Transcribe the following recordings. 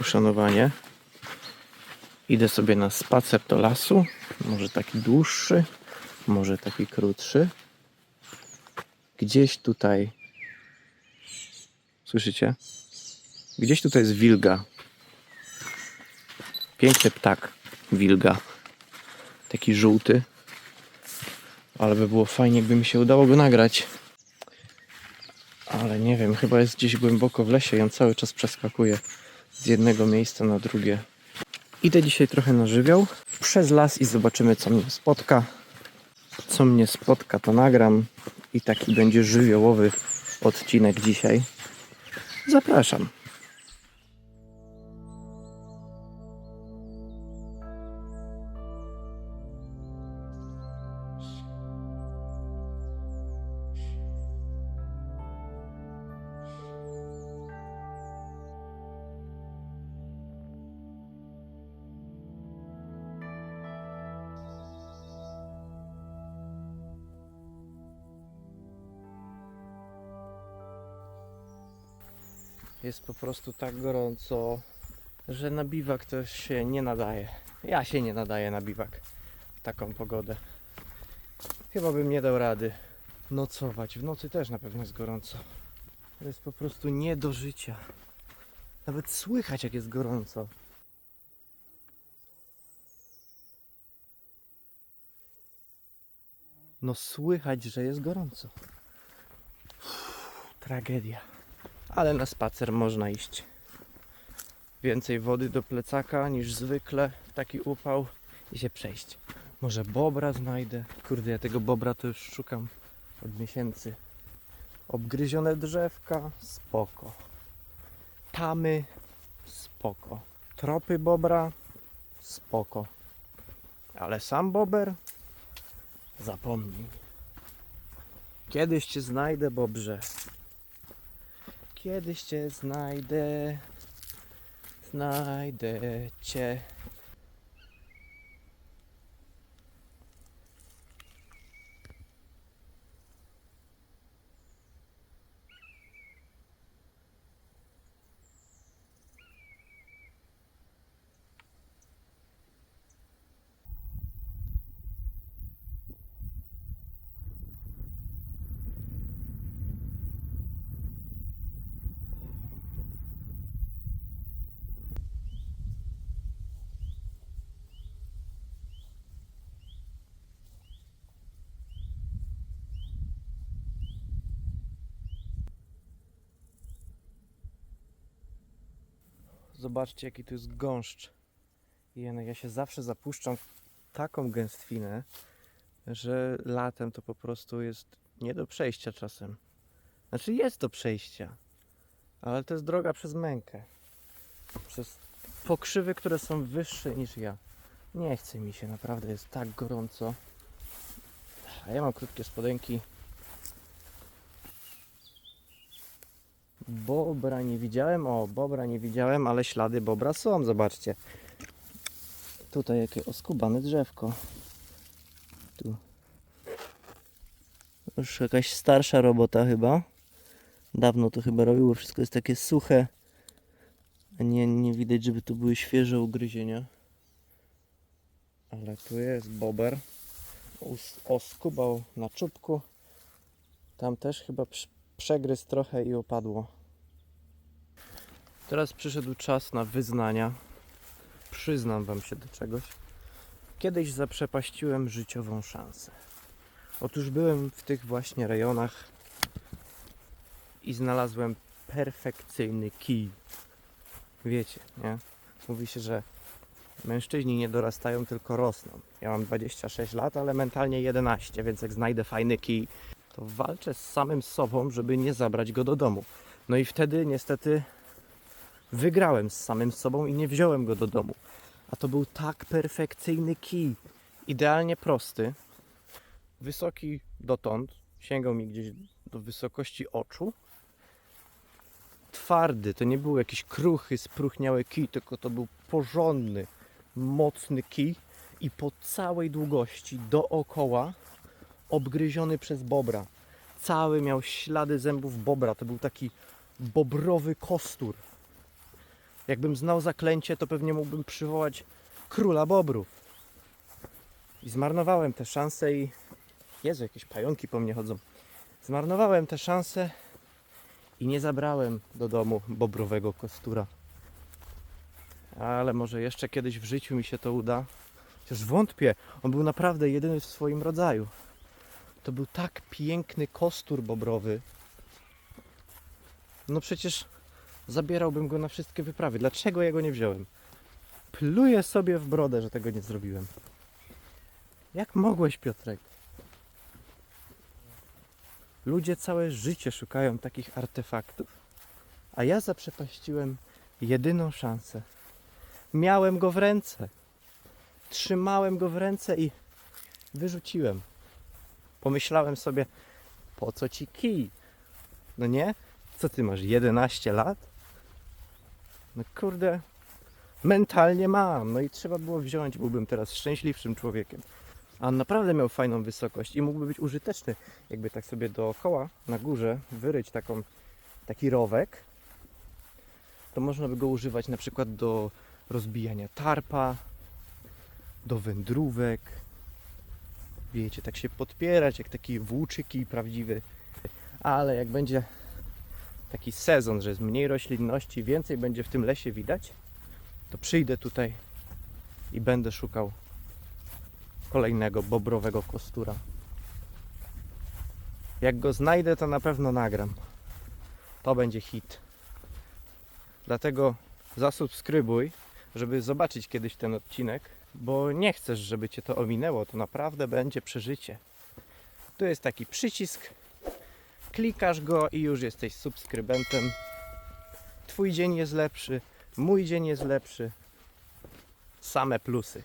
uszanowanie. Idę sobie na spacer do lasu. Może taki dłuższy, może taki krótszy. Gdzieś tutaj. Słyszycie? Gdzieś tutaj jest wilga. Piękny ptak. Wilga. Taki żółty. Ale by było fajnie, jakby mi się udało go nagrać. Ale nie wiem, chyba jest gdzieś głęboko w lesie i on cały czas przeskakuje z jednego miejsca na drugie. Idę dzisiaj trochę na żywioł przez las i zobaczymy, co mnie spotka. Co mnie spotka, to nagram i taki będzie żywiołowy odcinek dzisiaj. Zapraszam. Jest po prostu tak gorąco, że na biwak to się nie nadaje. Ja się nie nadaję na biwak w taką pogodę. Chyba bym nie dał rady nocować. W nocy też na pewno jest gorąco. To jest po prostu nie do życia. Nawet słychać jak jest gorąco. No słychać, że jest gorąco. Uff, tragedia. Ale na spacer można iść. Więcej wody do plecaka niż zwykle w taki upał i się przejść. Może bobra znajdę. Kurde, ja tego bobra to już szukam od miesięcy. Obgryzione drzewka, spoko. Tamy, spoko. Tropy bobra, spoko. Ale sam bober, zapomnij. Kiedyś cię znajdę, bobrze. Kiedyś cię znajdę, znajdę cię. Zobaczcie, jaki tu jest gąszcz. Ja się zawsze zapuszczam w taką gęstwinę, że latem to po prostu jest nie do przejścia czasem. Znaczy jest do przejścia, ale to jest droga przez mękę. Przez pokrzywy, które są wyższe niż ja. Nie chce mi się, naprawdę jest tak gorąco. A ja mam krótkie spodenki. Bobra nie widziałem. O, bobra nie widziałem, ale ślady bobra są. Zobaczcie. Tutaj jakie oskubane drzewko. Tu. Już jakaś starsza robota chyba. Dawno to chyba robiło. Wszystko jest takie suche. Nie, nie widać, żeby tu były świeże ugryzienia. Ale tu jest bober. Oskubał na czubku. Tam też chyba prz- przegryzł trochę i opadło. Teraz przyszedł czas na wyznania. Przyznam Wam się do czegoś. Kiedyś zaprzepaściłem życiową szansę. Otóż byłem w tych właśnie rejonach i znalazłem perfekcyjny kij. Wiecie, nie? Mówi się, że mężczyźni nie dorastają, tylko rosną. Ja mam 26 lat, ale mentalnie 11, więc jak znajdę fajny kij, to walczę z samym sobą, żeby nie zabrać go do domu. No i wtedy niestety wygrałem z samym sobą i nie wziąłem go do domu. A to był tak perfekcyjny kij. Idealnie prosty, wysoki dotąd, sięgał mi gdzieś do wysokości oczu. Twardy, to nie był jakiś kruchy, spruchniały kij, tylko to był porządny, mocny kij i po całej długości dookoła obgryziony przez bobra. Cały miał ślady zębów bobra. To był taki bobrowy kostur. Jakbym znał zaklęcie, to pewnie mógłbym przywołać króla bobrów. I zmarnowałem te szanse i... Jezu, jakieś pająki po mnie chodzą. Zmarnowałem te szanse i nie zabrałem do domu bobrowego kostura. Ale może jeszcze kiedyś w życiu mi się to uda. Chociaż wątpię, on był naprawdę jedyny w swoim rodzaju. To był tak piękny kostur bobrowy. No przecież zabierałbym go na wszystkie wyprawy. Dlaczego ja go nie wziąłem? Pluję sobie w brodę, że tego nie zrobiłem. Jak mogłeś, Piotrek? Ludzie całe życie szukają takich artefaktów, a ja zaprzepaściłem jedyną szansę. Miałem go w ręce. Trzymałem go w ręce i wyrzuciłem. Pomyślałem sobie, po co ci kij? No nie? Co ty masz, 11 lat? No kurde, mentalnie mam. No i trzeba było wziąć, byłbym teraz szczęśliwszym człowiekiem. A on naprawdę miał fajną wysokość i mógłby być użyteczny, jakby tak sobie dookoła, na górze, wyryć taką, taki rowek, to można by go używać na przykład do rozbijania tarpa, do wędrówek. Wiecie, tak się podpierać, jak taki włóczyki prawdziwy. Ale jak będzie taki sezon, że jest mniej roślinności, więcej będzie w tym lesie widać, to przyjdę tutaj i będę szukał kolejnego bobrowego kostura. Jak go znajdę, to na pewno nagram. To będzie hit. Dlatego zasubskrybuj, żeby zobaczyć kiedyś ten odcinek, bo nie chcesz, żeby cię to ominęło. To naprawdę będzie przeżycie. Tu jest taki przycisk. Klikasz go i już jesteś subskrybentem. Twój dzień jest lepszy, mój dzień jest lepszy. Same plusy.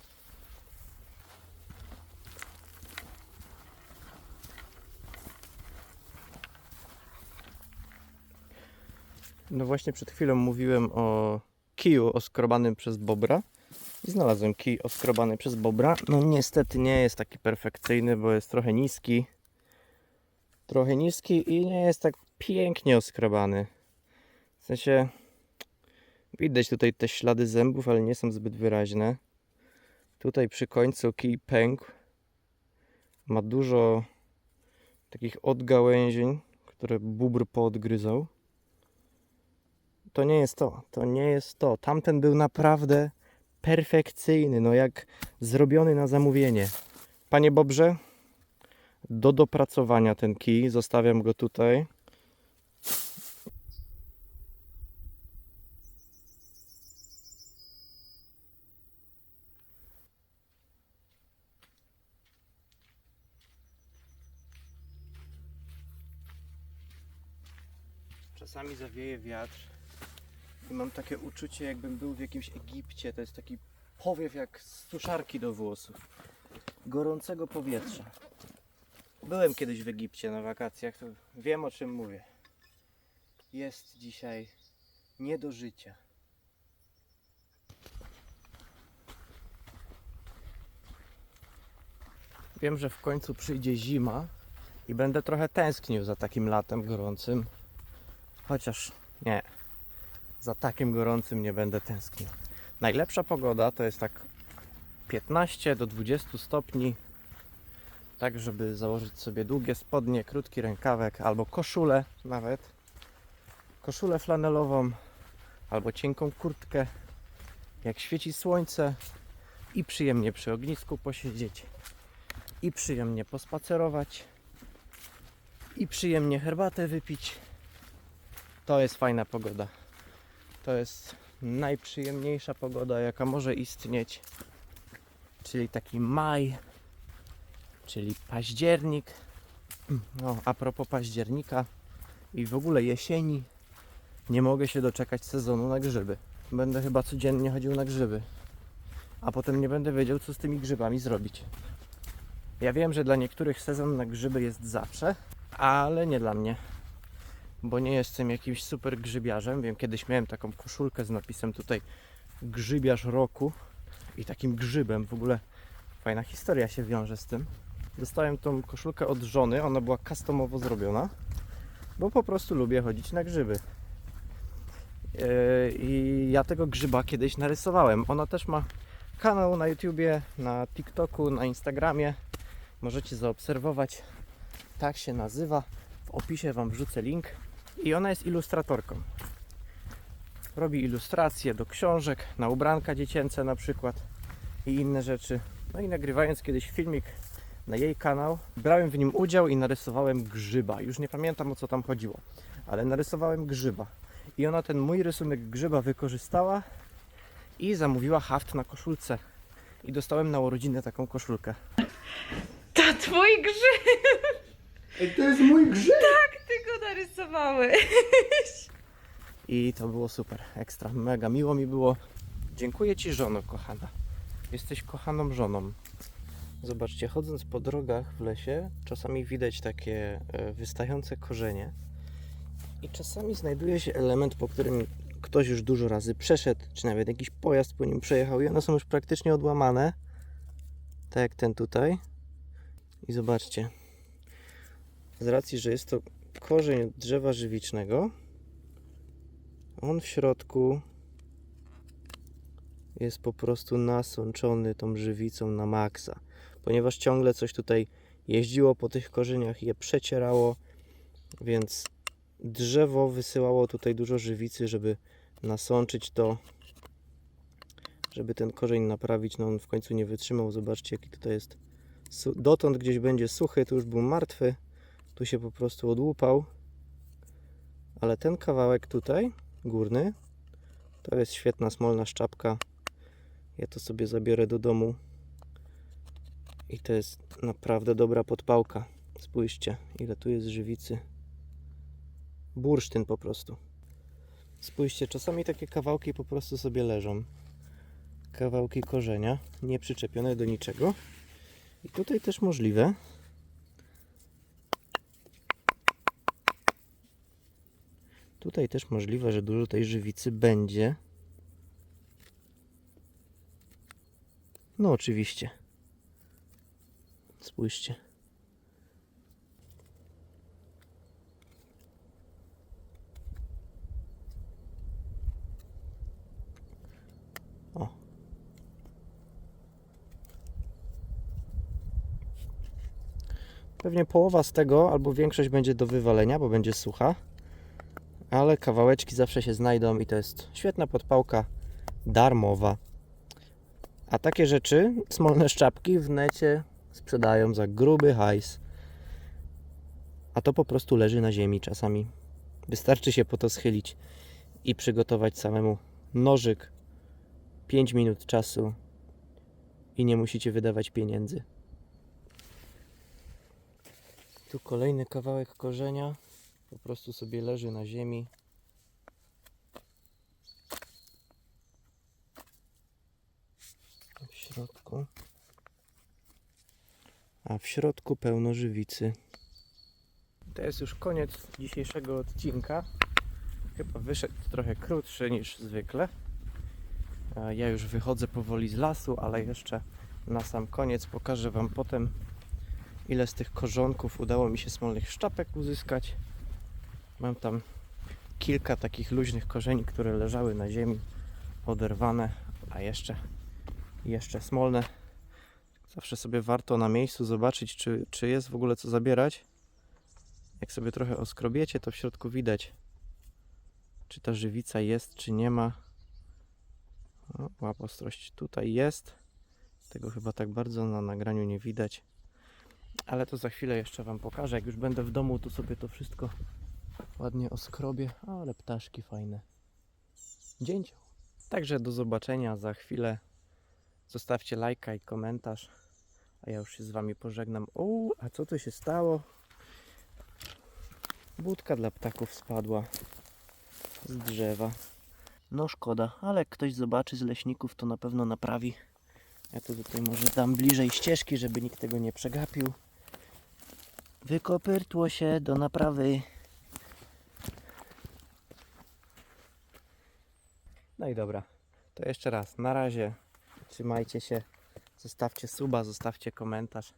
No właśnie przed chwilą mówiłem o kiju oskrobanym przez bobra i znalazłem kij oskrobany przez bobra. No niestety nie jest taki perfekcyjny, bo jest trochę niski. Trochę niski i nie jest tak pięknie oskrobany. W sensie widać tutaj te ślady zębów, ale nie są zbyt wyraźne. Tutaj przy końcu kij pękł. Ma dużo takich odgałęzień, które bóbr poodgryzał to nie jest to. To nie jest to. Tamten był naprawdę perfekcyjny, no jak zrobiony na zamówienie. Panie Bobrze, do dopracowania ten kij. Zostawiam go tutaj. Czasami zawieje wiatr i mam takie uczucie, jakbym był w jakimś Egipcie. To jest taki powiew jak suszarki do włosów. Gorącego powietrza. Byłem kiedyś w Egipcie na wakacjach, to wiem o czym mówię. Jest dzisiaj nie do życia. Wiem, że w końcu przyjdzie zima i będę trochę tęsknił za takim latem gorącym. Chociaż nie, za takim gorącym nie będę tęsknił. Najlepsza pogoda to jest tak 15 do 20 stopni. Tak, żeby założyć sobie długie spodnie, krótki rękawek albo koszulę nawet. Koszulę flanelową albo cienką kurtkę. Jak świeci słońce i przyjemnie przy ognisku posiedzieć i przyjemnie pospacerować i przyjemnie herbatę wypić. To jest fajna pogoda. To jest najprzyjemniejsza pogoda, jaka może istnieć. Czyli taki maj, czyli październik. No, a propos października i w ogóle jesieni, nie mogę się doczekać sezonu na grzyby. Będę chyba codziennie chodził na grzyby, a potem nie będę wiedział, co z tymi grzybami zrobić. Ja wiem, że dla niektórych sezon na grzyby jest zawsze, ale nie dla mnie bo nie jestem jakimś super grzybiarzem. Wiem, kiedyś miałem taką koszulkę z napisem tutaj grzybiarz roku i takim grzybem. W ogóle fajna historia się wiąże z tym. Dostałem tą koszulkę od żony, ona była customowo zrobiona, bo po prostu lubię chodzić na grzyby. Yy, I ja tego grzyba kiedyś narysowałem. Ona też ma kanał na YouTubie, na TikToku, na Instagramie. Możecie zaobserwować. Tak się nazywa. W opisie Wam wrzucę link. I ona jest ilustratorką. Robi ilustracje do książek, na ubranka dziecięce na przykład i inne rzeczy. No i nagrywając kiedyś filmik na jej kanał, brałem w nim udział i narysowałem grzyba. Już nie pamiętam o co tam chodziło, ale narysowałem grzyba. I ona ten mój rysunek grzyba wykorzystała i zamówiła haft na koszulce. I dostałem na urodziny taką koszulkę. To twój grzyb, Ej, to jest mój grzyb! ty go narysowałeś. I to było super, ekstra, mega miło mi było. Dziękuję Ci, żono kochana. Jesteś kochaną żoną. Zobaczcie, chodząc po drogach w lesie, czasami widać takie e, wystające korzenie. I czasami znajduje się element, po którym ktoś już dużo razy przeszedł, czy nawet jakiś pojazd po nim przejechał i one są już praktycznie odłamane. Tak jak ten tutaj. I zobaczcie. Z racji, że jest to korzeń drzewa żywicznego, on w środku jest po prostu nasączony tą żywicą na maksa, ponieważ ciągle coś tutaj jeździło po tych korzeniach je przecierało, więc drzewo wysyłało tutaj dużo żywicy, żeby nasączyć to, żeby ten korzeń naprawić. No on w końcu nie wytrzymał. Zobaczcie, jaki tutaj jest. Dotąd gdzieś będzie suchy, tu już był martwy, tu się po prostu odłupał. Ale ten kawałek tutaj, górny, to jest świetna smolna szczapka. Ja to sobie zabiorę do domu. I to jest naprawdę dobra podpałka. Spójrzcie, ile tu jest żywicy. Bursztyn po prostu. Spójrzcie, czasami takie kawałki po prostu sobie leżą. Kawałki korzenia, nie przyczepione do niczego. I tutaj też możliwe, Tutaj też możliwe, że dużo tej żywicy będzie. No oczywiście. Spójrzcie. O. Pewnie połowa z tego, albo większość będzie do wywalenia, bo będzie sucha ale kawałeczki zawsze się znajdą i to jest świetna podpałka darmowa. A takie rzeczy, smolne szczapki w necie sprzedają za gruby hajs. A to po prostu leży na ziemi czasami. Wystarczy się po to schylić i przygotować samemu nożyk. 5 minut czasu i nie musicie wydawać pieniędzy. Tu kolejny kawałek korzenia po prostu sobie leży na ziemi. W środku. A w środku pełno żywicy. To jest już koniec dzisiejszego odcinka. Chyba wyszedł trochę krótszy niż zwykle. Ja już wychodzę powoli z lasu, ale jeszcze na sam koniec pokażę Wam potem, ile z tych korzonków udało mi się smolnych szczapek uzyskać. Mam tam kilka takich luźnych korzeni, które leżały na ziemi, oderwane, a jeszcze, jeszcze smolne. Zawsze sobie warto na miejscu zobaczyć, czy, czy jest w ogóle co zabierać. Jak sobie trochę oskrobiecie, to w środku widać, czy ta żywica jest, czy nie ma. O, łap ostrość tutaj jest. Tego chyba tak bardzo na nagraniu nie widać. Ale to za chwilę jeszcze Wam pokażę. Jak już będę w domu, to sobie to wszystko ładnie oskrobię, ale ptaszki fajne. Dzięcioł. Także do zobaczenia za chwilę. Zostawcie lajka i komentarz. A ja już się z wami pożegnam. O, a co to się stało? Budka dla ptaków spadła z drzewa. No szkoda, ale jak ktoś zobaczy z leśników, to na pewno naprawi. Ja to tutaj może dam bliżej ścieżki, żeby nikt tego nie przegapił. Wykopyrtło się do naprawy. No i dobra, to jeszcze raz. Na razie. Trzymajcie się. Zostawcie suba, zostawcie komentarz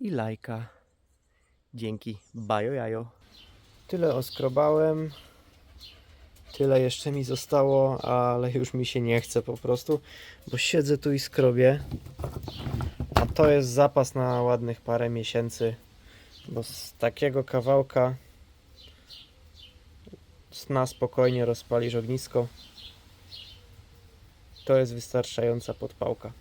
i lajka. Dzięki. Bajo jajo. Tyle oskrobałem. Tyle jeszcze mi zostało, ale już mi się nie chce po prostu, bo siedzę tu i skrobię. A to jest zapas na ładnych parę miesięcy, bo z takiego kawałka na spokojnie rozpalisz ognisko. To jest wystarczająca podpałka.